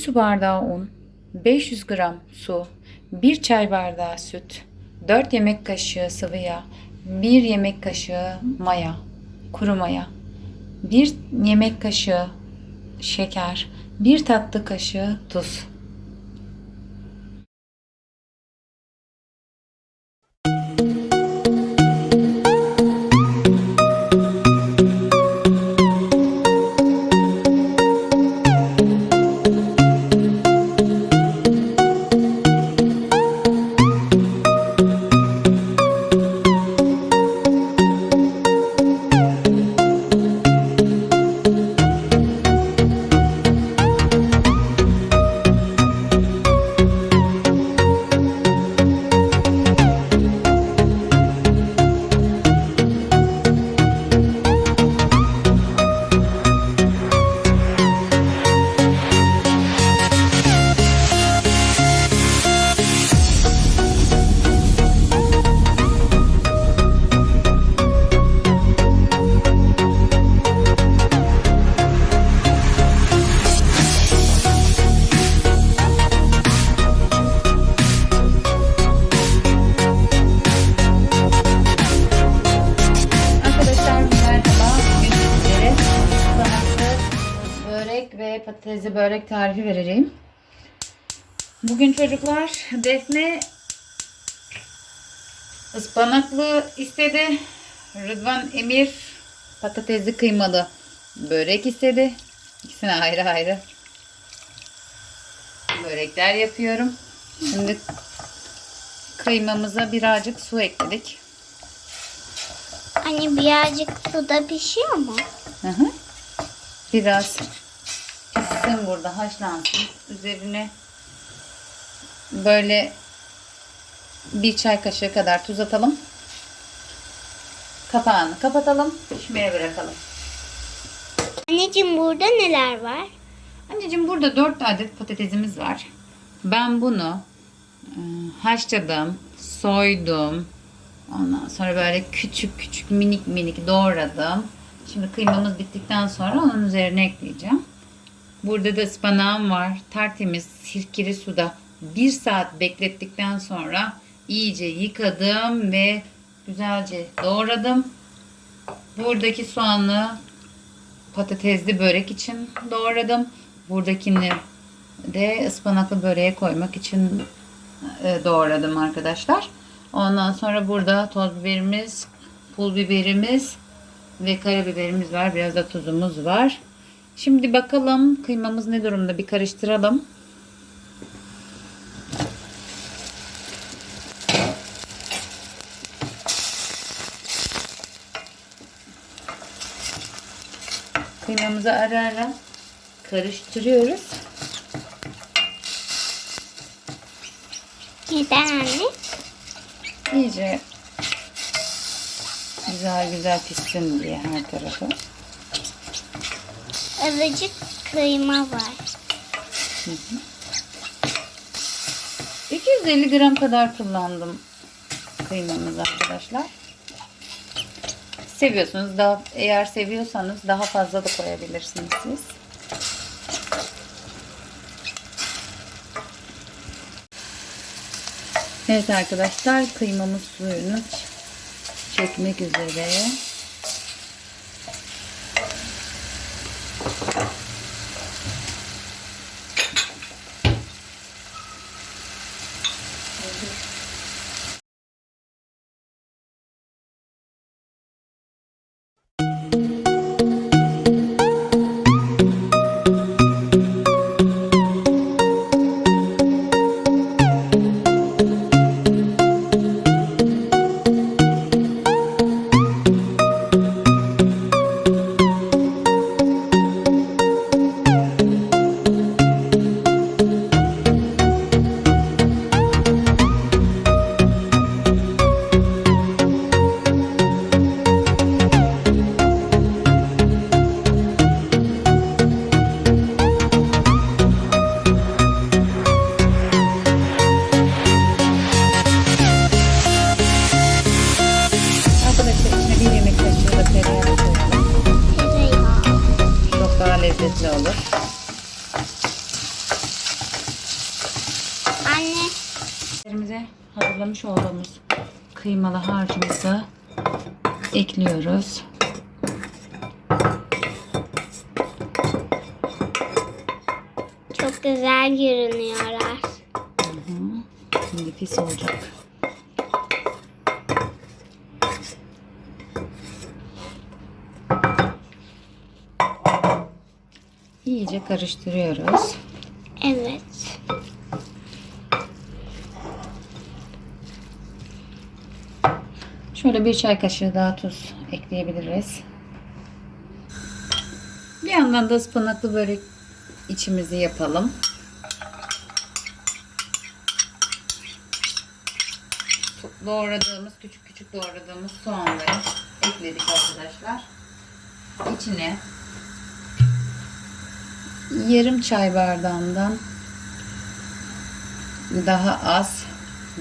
7 su bardağı un, 500 gram su, 1 çay bardağı süt, 4 yemek kaşığı sıvı yağ, 1 yemek kaşığı maya, kuru maya, 1 yemek kaşığı şeker, 1 tatlı kaşığı tuz. Bugün çocuklar Defne ıspanaklı istedi. Rıdvan Emir patatesli kıymalı börek istedi. İkisine ayrı ayrı börekler yapıyorum. Şimdi kıymamıza birazcık su ekledik. Hani birazcık suda pişiyor mu? Hı hı. Biraz pişsin burada haşlansın. Üzerine böyle bir çay kaşığı kadar tuz atalım. Kapağını kapatalım. Pişmeye bırakalım. Anneciğim burada neler var? Anneciğim burada 4 adet patatesimiz var. Ben bunu e, haşladım, soydum. Ondan sonra böyle küçük küçük minik minik doğradım. Şimdi kıymamız bittikten sonra onun üzerine ekleyeceğim. Burada da ıspanağım var. Tertemiz sirkeli suda 1 saat beklettikten sonra iyice yıkadım ve güzelce doğradım. Buradaki soğanlı patatesli börek için doğradım. Buradakini de ıspanaklı böreğe koymak için e, doğradım arkadaşlar. Ondan sonra burada toz biberimiz, pul biberimiz ve karabiberimiz var. Biraz da tuzumuz var. Şimdi bakalım kıymamız ne durumda bir karıştıralım. Kıymamızı ara ara karıştırıyoruz. Neden anne? İyice güzel güzel pişsin diye her tarafı. Azıcık kıyma var. 250 gram kadar kullandım kıymamız arkadaşlar. Seviyorsunuz da eğer seviyorsanız daha fazla da koyabilirsiniz siz. Evet arkadaşlar kıymamız suyunu çekmek üzere. Hazırlamış olduğumuz kıymalı harcımızı ekliyoruz. çok güzel görünüyorlar. Hı, Nefis olacak. İyice karıştırıyoruz. Evet. Şöyle bir çay kaşığı daha tuz ekleyebiliriz. Bir yandan da ıspanaklı börek içimizi yapalım. Doğradığımız, küçük küçük doğradığımız soğanları ekledik arkadaşlar. İçine yarım çay bardağından daha az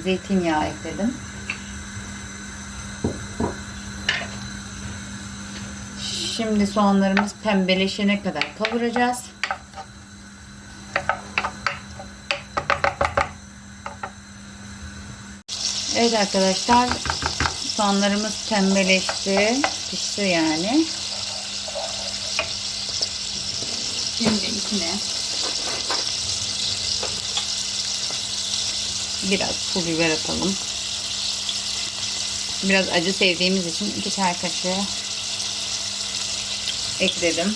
zeytinyağı ekledim. Şimdi soğanlarımız pembeleşene kadar kavuracağız. Evet arkadaşlar soğanlarımız pembeleşti. Pişti yani. Şimdi içine biraz pul biber atalım. Biraz acı sevdiğimiz için iki çay kaşığı ekledim.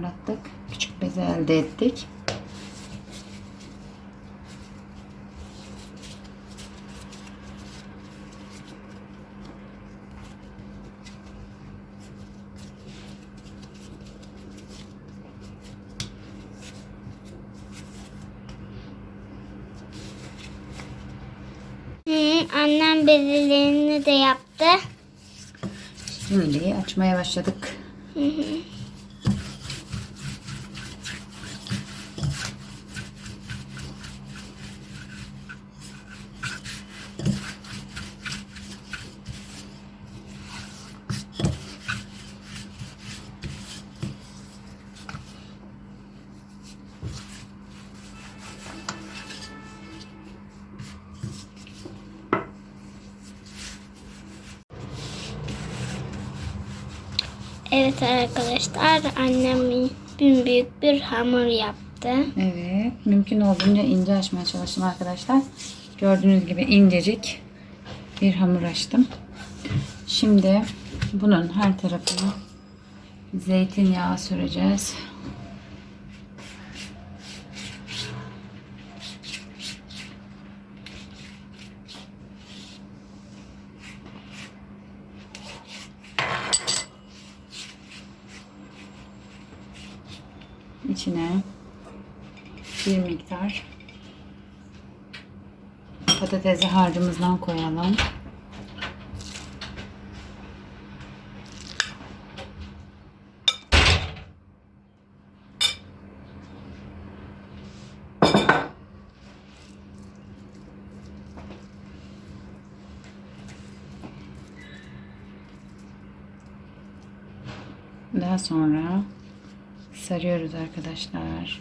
Yuvarlattık. Küçük beze elde ettik. Hı, annem bezelerini de yaptı. Şimdi açmaya başladık. Evet arkadaşlar annem bin büyük bir hamur yaptı. Evet. Mümkün olduğunca ince açmaya çalıştım arkadaşlar. Gördüğünüz gibi incecik bir hamur açtım. Şimdi bunun her tarafına zeytinyağı süreceğiz. İçine bir miktar patatesli harcımızdan koyalım. Daha sonra sarıyoruz arkadaşlar.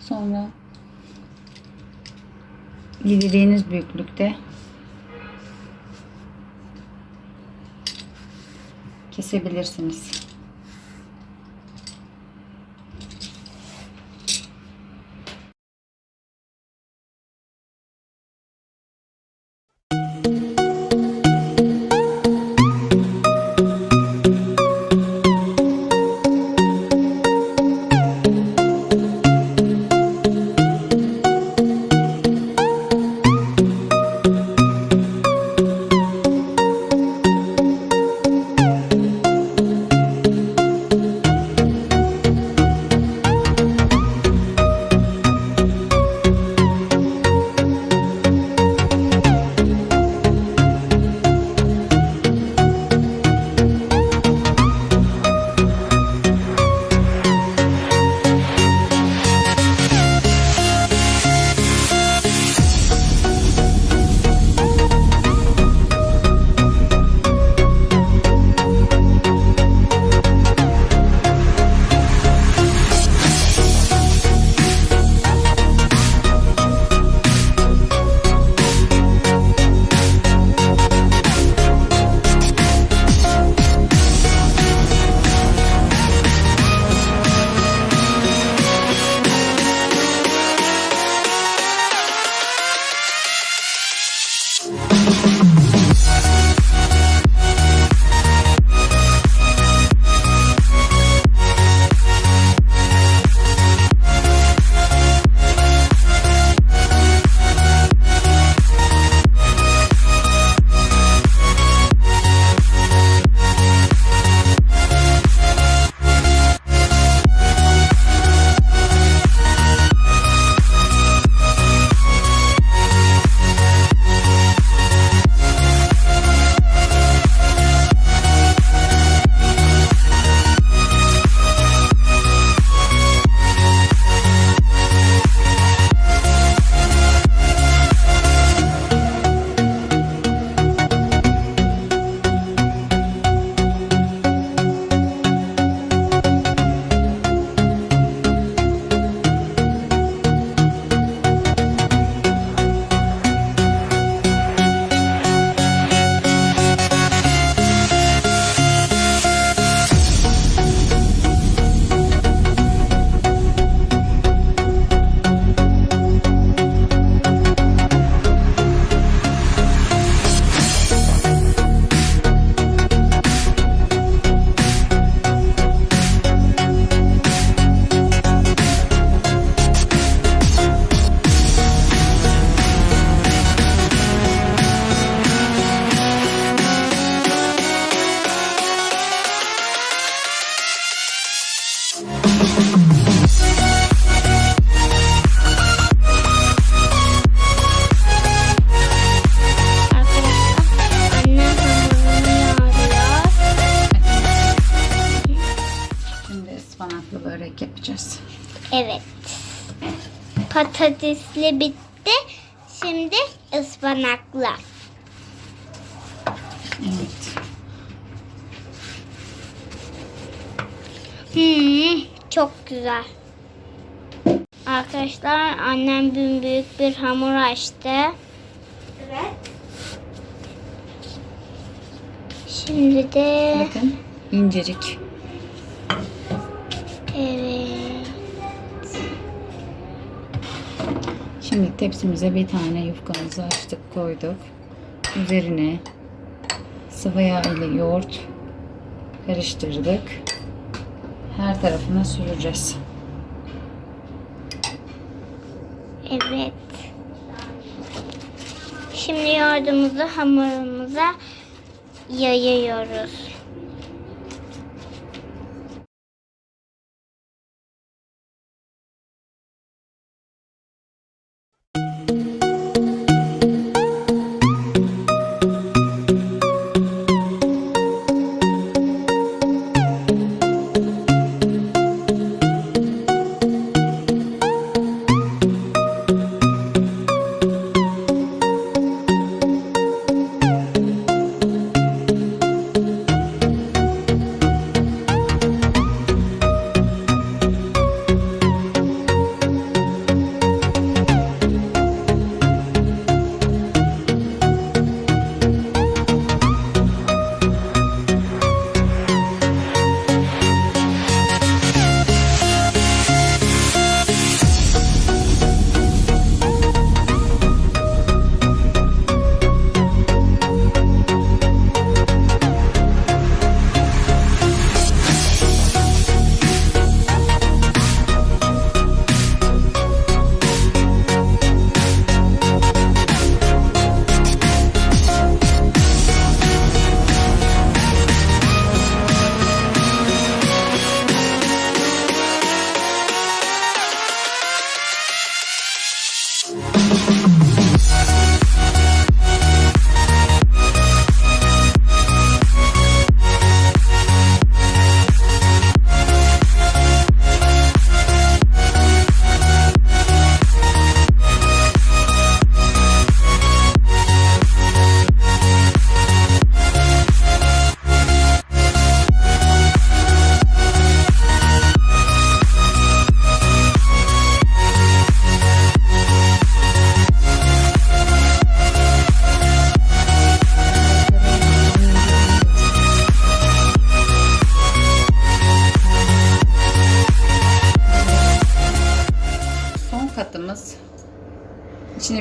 Sonra dilediğiniz büyüklükte kesebilirsiniz. Ispanaklı börek yapacağız. Evet. Patatesli bitti. Şimdi ıspanaklı. Evet. Hmm, çok güzel. Arkadaşlar annem büyük büyük bir hamur açtı. Evet. Şimdi de Bakın incecik. Evet. Şimdi tepsimize bir tane yufkamızı açtık koyduk. Üzerine sıvı yağ ile yoğurt karıştırdık. Her tarafına süreceğiz. Evet. Şimdi yoğurdumuzu hamurumuza yayıyoruz.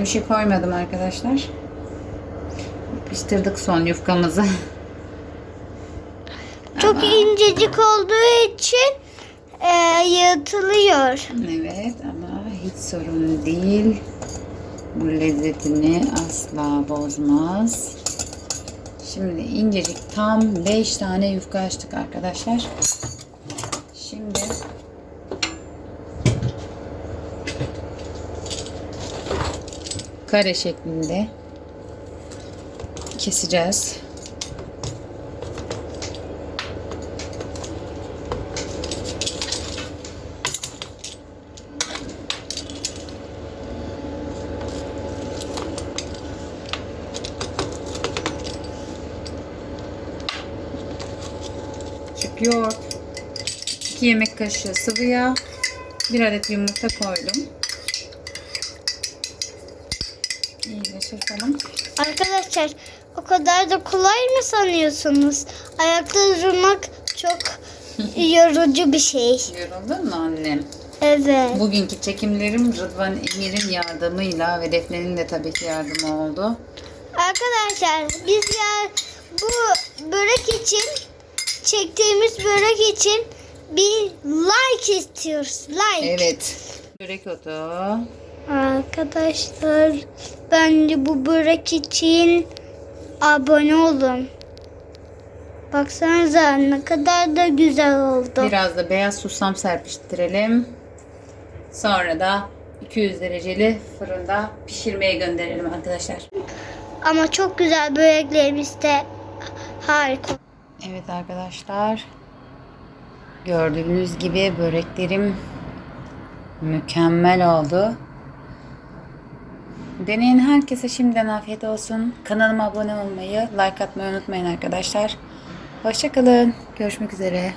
Şey koymadım arkadaşlar. Yapıştırdık son yufkamızı. Çok Ama- incecik olduğu için e, yırtılıyor. Evet ama hiç sorun değil. Bu lezzetini asla bozmaz. Şimdi incecik tam 5 tane yufka açtık arkadaşlar. Şimdi kare şeklinde keseceğiz. Yoğurt, 2 yemek kaşığı sıvı yağ, 1 adet yumurta koydum. İyice çırpalım. Arkadaşlar o kadar da kolay mı sanıyorsunuz? Ayakta durmak çok yorucu bir şey. Yoruldun mu annem? Evet. Bugünkü çekimlerim Rıdvan Emir'in yardımıyla ve Defne'nin de tabii ki yardımı oldu. Arkadaşlar biz ya bu börek için çektiğimiz börek için bir like istiyoruz. Like. Evet. Börek otu. Arkadaşlar bence bu börek için abone olun. Baksanıza ne kadar da güzel oldu. Biraz da beyaz susam serpiştirelim. Sonra da 200 dereceli fırında pişirmeye gönderelim arkadaşlar. Ama çok güzel böreklerimiz de harika. Evet arkadaşlar. Gördüğünüz gibi böreklerim mükemmel oldu. Deneyen herkese şimdiden afiyet olsun. Kanalıma abone olmayı, like atmayı unutmayın arkadaşlar. Hoşçakalın. Görüşmek üzere.